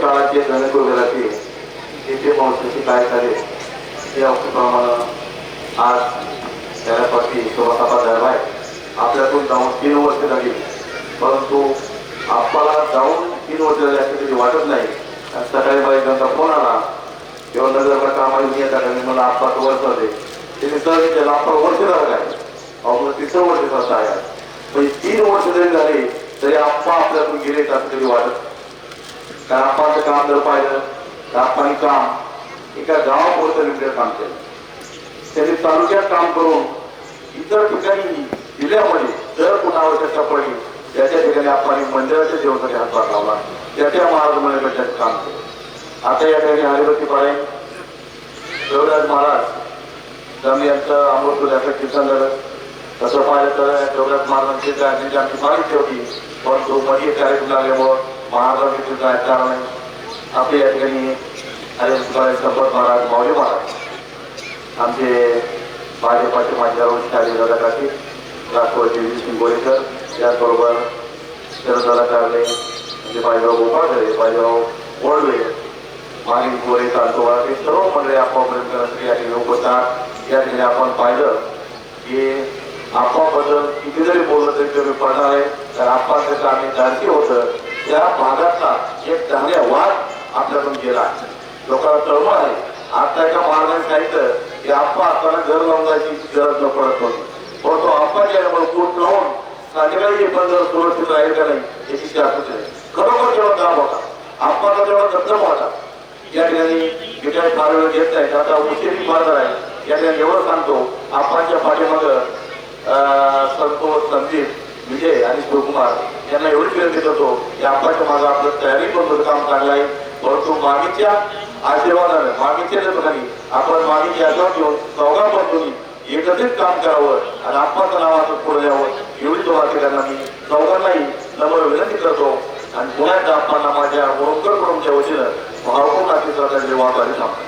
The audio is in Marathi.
काळाचे गणक गणगोगराचे येथे महोत्सवाची काय झाले? ते प्रमाणे आज त्याच्यापाठी शोभासभा झाला आहे. आपल्यातून जाऊन तीन वर्ष झाली. परंतु आपल्याला जाऊन तीन वर्ष झाली असं कधी वाटत नाही. सकाळी बाईकांचा फोन आला. किंवा नगरला कामाला मी येतात आणि मला आप्पाचं वर्ष झाले. त्यांनी सर विचारलं आपण वर्ष झालं काय अहो तिसरं वर्ष कसं आहे. म्हणजे तीन वर्ष जरी झाले तरी आप्पा आपल्यातून गेले असं कधी वाटत कारण आप्पांचं काम जर पाहिलं तर आप्पांनी काम एका गावापुरतं वेगळं काम केलं. त्यांनी तालुक्यात काम करून इतर ठिकाणी जिल्ह्यामध्ये जर कुणा आवश्यकता पडली त्याच्या ठिकाणी आपण मंदिराच्या जेवणासाठी हातभार लावला त्याच्या महाराज मंडळाच्या काम केलं. आता या ठिकाणी हरिवती पाळे देवराज महाराज त्यांनी यांचं अमृत याचं कीर्तन झालं. तसं पाहिलं तर देवराज महाराजांची गांधीची आमची माहिती होती परंतु मध्ये कार्यक्रम लागल्यामुळं महाराजांची कीर्तन ऐकणार नाही आपल्या या ठिकाणी हरिभक्ती संपत महाराज माऊली महाराज आमचे भाजपाचे माजी शालेय दादाकाठी राष्ट्रवादी सिंग गोरेकर त्याचबरोबर शरददादा कारले म्हणजे बाजीराव गोपाळकरे बाजीराव वळवे मागील गोरे तांतोळा हे सर्व मंडळी आपापर्यंत करण्यासाठी या ठिकाणी उपस्थित या ठिकाणी आपण पाहिलं की आपाबद्दल किती जरी बोललं तरी कमी पडणार आहे. तर आपाचं काम हे धाडसी होतं त्या भागातला एक चांगल्या वाद आपल्यातून गेला लोकांना तळमळ आहे. आता एका महाराजांनी सांगितलं की आप्पा आपल्याला घर लावून जायची गरज न पडत होती. पण तो आप्पाच्या कोट लावून सांगितलं हे बंद सुरक्षित राहील का नाही याची जागृती आहे खरोखर जेव्हा काम होता आप्पाचा जेव्हा दत्तम होता. या ठिकाणी जे काही फार वेळ घेत नाही आता उशिरी मार्ग आहे. या ठिकाणी एवढं सांगतो आप्पांच्या पाठीमाग संतोष संदीप विजय आणि शिवकुमार यांना एवढी विनंती करतो की आप्पाच्या मागे आपलं तयारी करून काम चांगलं आहे. परंतु मागीच्या आशीर्वादाने मागीच्या ठिकाणी आपण मागीची आठवण घेऊन चौघा बंधूंनी एकत्रित काम करावं आणि आत्माचं नावाचं पुढे यावं एवढी तो वाचकांना मी चौघांनाही नम्र विनंती करतो. आणि पुन्हा एकदा आपल्याला माझ्या मोरकर कुटुंबच्या वतीनं भावपूर्ण आशीर्वादाची वाहतो आणि थांबतो